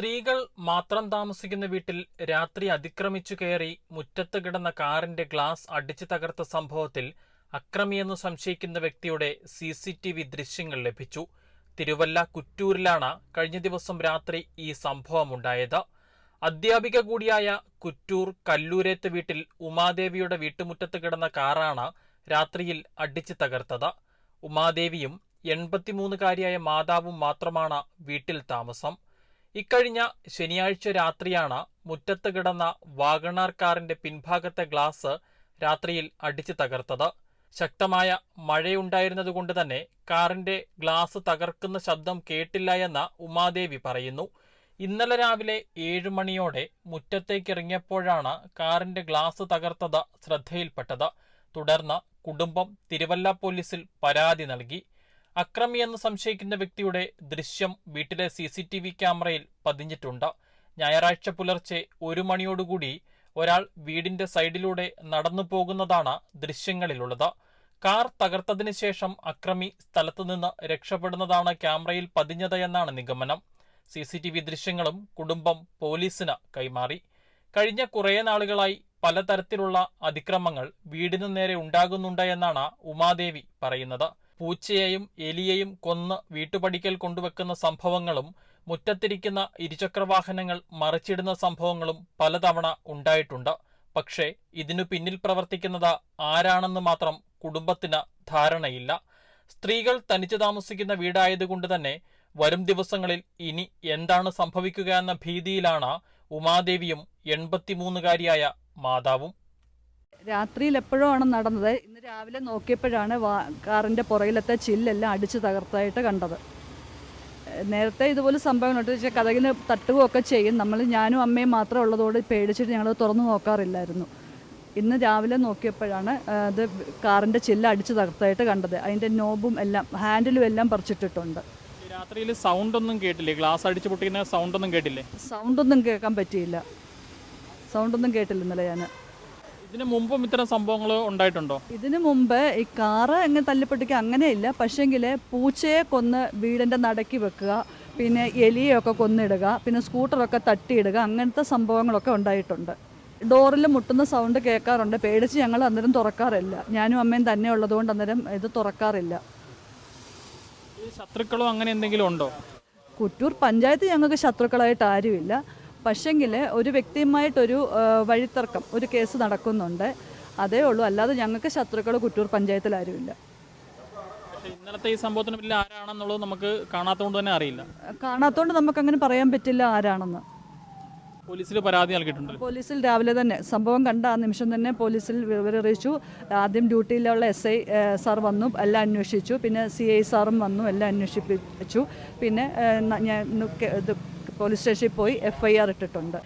സ്ത്രീകൾ മാത്രം താമസിക്കുന്ന വീട്ടിൽ രാത്രി അതിക്രമിച്ചു കയറി മുറ്റത്ത് കിടന്ന കാറിന്റെ ഗ്ലാസ് അടിച്ചു തകർത്ത സംഭവത്തിൽ അക്രമിയെന്ന് സംശയിക്കുന്ന വ്യക്തിയുടെ സി സി ടി വി ദൃശ്യങ്ങൾ ലഭിച്ചു. തിരുവല്ല കുറ്റൂരിലാണ് കഴിഞ്ഞ ദിവസം രാത്രി ഈ സംഭവമുണ്ടായത്. അധ്യാപിക കൂടിയായ കുറ്റൂർ കല്ലൂരേത്ത് വീട്ടിൽ ഉമാദേവിയുടെ വീട്ടുമുറ്റത്ത് കിടന്ന കാറാണ് രാത്രിയിൽ അടിച്ചു തകർത്തത്. ഉമാദേവിയും എൺപത്തിമൂന്നുകാരിയായ മാതാവും മാത്രമാണ് വീട്ടിൽ താമസം. ഇക്കഴിഞ്ഞ ശനിയാഴ്ച രാത്രിയാണ് മുറ്റത്ത് കിടന്ന വാഗണാർ കാറിന്റെ പിൻഭാഗത്തെ ഗ്ലാസ് രാത്രിയിൽ അടിച്ചു തകർത്തത്. ശക്തമായ മഴയുണ്ടായിരുന്നതുകൊണ്ട് തന്നെ കാറിന്റെ ഗ്ലാസ് തകർക്കുന്ന ശബ്ദം കേട്ടില്ല എന്ന ഉമാദേവി പറയുന്നു. ഇന്നലെ രാവിലെ ഏഴ് മണിയോടെ മുറ്റത്തേക്കിറങ്ങിയപ്പോഴാണ് കാറിന്റെ ഗ്ലാസ് തകർത്തത് ശ്രദ്ധയിൽപ്പെട്ടത്. തുടർന്ന് കുടുംബം തിരുവല്ല പോലീസിൽ പരാതി നൽകി. അക്രമിയെന്ന് സംശയിക്കുന്ന വ്യക്തിയുടെ ദൃശ്യം വീട്ടിലെ സി സി ടി വി ക്യാമറയിൽ പതിഞ്ഞിട്ടുണ്ട്. ഞായറാഴ്ച പുലർച്ചെ ഒരു മണിയോടുകൂടി ഒരാൾ വീടിന്റെ സൈഡിലൂടെ നടന്നു പോകുന്നതാണ് ദൃശ്യങ്ങളിലുള്ളത്. കാർ തകർത്തതിന് ശേഷം അക്രമി സ്ഥലത്തുനിന്ന് രക്ഷപ്പെടുന്നതാണ് ക്യാമറയിൽ പതിഞ്ഞത് എന്നാണ് നിഗമനം. സി സി ടി വി ദൃശ്യങ്ങളും കുടുംബം പോലീസിന് കൈമാറി. കഴിഞ്ഞ കുറേ നാളുകളായി പലതരത്തിലുള്ള അതിക്രമങ്ങൾ വീടിനു നേരെ ഉണ്ടാകുന്നുണ്ട് എന്നാണ് ഉമാദേവി പറയുന്നത്. പൂച്ചയെയും എലിയെയും കൊന്ന് വീട്ടുപടിക്കൽ കൊണ്ടുവെക്കുന്ന സംഭവങ്ങളും മുറ്റത്തിരിക്കുന്ന ഇരുചക്രവാഹനങ്ങൾ മറിച്ചിടുന്ന സംഭവങ്ങളും പലതവണ ഉണ്ടായിട്ടുണ്ട്. പക്ഷേ ഇതിനു പിന്നിൽ പ്രവർത്തിക്കുന്നത് ആരാണെന്ന് മാത്രം കുടുംബത്തിന് ധാരണയില്ല. സ്ത്രീകൾ തനിച്ചു താമസിക്കുന്ന വീടായതുകൊണ്ട് തന്നെ വരും ദിവസങ്ങളിൽ ഇനി എന്താണ് സംഭവിക്കുക എന്ന ഭീതിയിലാണ് ഉമാദേവിയും എൺപത്തിമൂന്നുകാരിയായ മാതാവും. രാത്രിയിൽ എപ്പോഴോ ആണ് നടന്നത്? ഇന്ന് രാവിലെ നോക്കിയപ്പോഴാണ് കാറിന്റെ പുറകിലത്തെ ചില്ലെല്ലാം അടിച്ച് തകർത്തായിട്ട് കണ്ടത്. നേരത്തെ ഇതുപോലെ സംഭവങ്ങളുണ്ട് പക്ഷേ കഥകിന് തട്ടുകയൊക്കെ ചെയ്യും. നമ്മൾ ഞാനും അമ്മയും മാത്രം ഉള്ളതോട് പേടിച്ചിട്ട് ഞങ്ങൾ തുറന്നു നോക്കാറില്ലായിരുന്നു. ഇന്ന് രാവിലെ നോക്കിയപ്പോഴാണ് അത് കാറിന്റെ ചില്ല അടിച്ച് തകർത്തായിട്ട് കണ്ടത്. അതിന്റെ നോബും എല്ലാം ഹാൻഡിലും എല്ലാം പറിച്ചിട്ടിട്ടുണ്ട്. രാത്രിയിൽ സൗണ്ട് ഒന്നും കേട്ടില്ലേ? ഗ്ലാസ് അടിച്ചു പൊട്ടിക്കുന്ന സൗണ്ട് ഒന്നും കേട്ടില്ലേ? സൗണ്ടൊന്നും കേൾക്കാൻ പറ്റിയില്ല. സൗണ്ടൊന്നും കേട്ടില്ല ഇന്നലെ ഞാൻ ഇതിനു മുമ്പും ഇത്തരം സംഭവങ്ങൾ ഉണ്ടായിട്ടുണ്ടോ? ഇതിനു മുമ്പ് ഈ കാറ് അങ്ങനെ തല്ലിപ്പൊട്ടിക്കുക അങ്ങനെയില്ല. പക്ഷേങ്കിൽ പൂച്ചയെ കൊന്ന് വീടിന്റെ നടക്കി വെക്കുക പിന്നെ എലിയൊക്കെ കൊന്നിടുക പിന്നെ സ്കൂട്ടറൊക്കെ തട്ടിയിടുക അങ്ങനത്തെ സംഭവങ്ങളൊക്കെ ഉണ്ടായിട്ടുണ്ട്. ഡോറിൽ മുട്ടുന്ന സൗണ്ട് കേൾക്കാറുണ്ട്. പേടിച്ച് ഞങ്ങൾ അന്നേരം തുറക്കാറില്ല. ഞാനും അമ്മയും തന്നെ ഉള്ളതുകൊണ്ട് അന്നേരം ഇത് തുറക്കാറില്ല. ശത്രുക്കളോ അങ്ങനെ എന്തെങ്കിലും ഉണ്ടോ? കുറ്റൂർ പഞ്ചായത്ത് ഞങ്ങൾക്ക് ശത്രുക്കളായിട്ട് ആരുമില്ല. പക്ഷെങ്കിൽ ഒരു വ്യക്തിയുമായിട്ടൊരു വഴിത്തർക്കം ഒരു കേസ് നടക്കുന്നുണ്ട്. അതേ ഉള്ളൂ. അല്ലാതെ ഞങ്ങൾക്ക് ശത്രുക്കൾ കുറ്റൂർ പഞ്ചായത്തിൽ ആരുമില്ല ഇന്നലത്തെ ഈ സംഭവത്തിന് പിന്നിൽ ആരാണെന്നുള്ളത് നമുക്ക് കാണാത്തതുകൊണ്ട് തന്നെ അറിയില്ല. കാണാത്തതുകൊണ്ട് നമുക്ക് അങ്ങനെ പറയാൻ പറ്റില്ല ആരാണെന്ന്. പോലീസിൽ പരാതി നൽകിയിട്ടുണ്ട്. പോലീസിൽ രാവിലെ തന്നെ സംഭവം കണ്ട ആ നിമിഷം തന്നെ പോലീസിൽ വിവരം അറിയിച്ചു ആദ്യം ഡ്യൂട്ടിയിലുള്ള എസ് ഐ സാർ വന്നു എല്ലാം അന്വേഷിച്ചു. പിന്നെ സി ഐ സാറും വന്നു എല്ലാം അന്വേഷിപ്പിച്ചു. പിന്നെ ഞാൻ പോലീസ് സ്റ്റേഷനിൽ പോയി എഫ്ഐആർ ഇട്ടിട്ടുണ്ട്.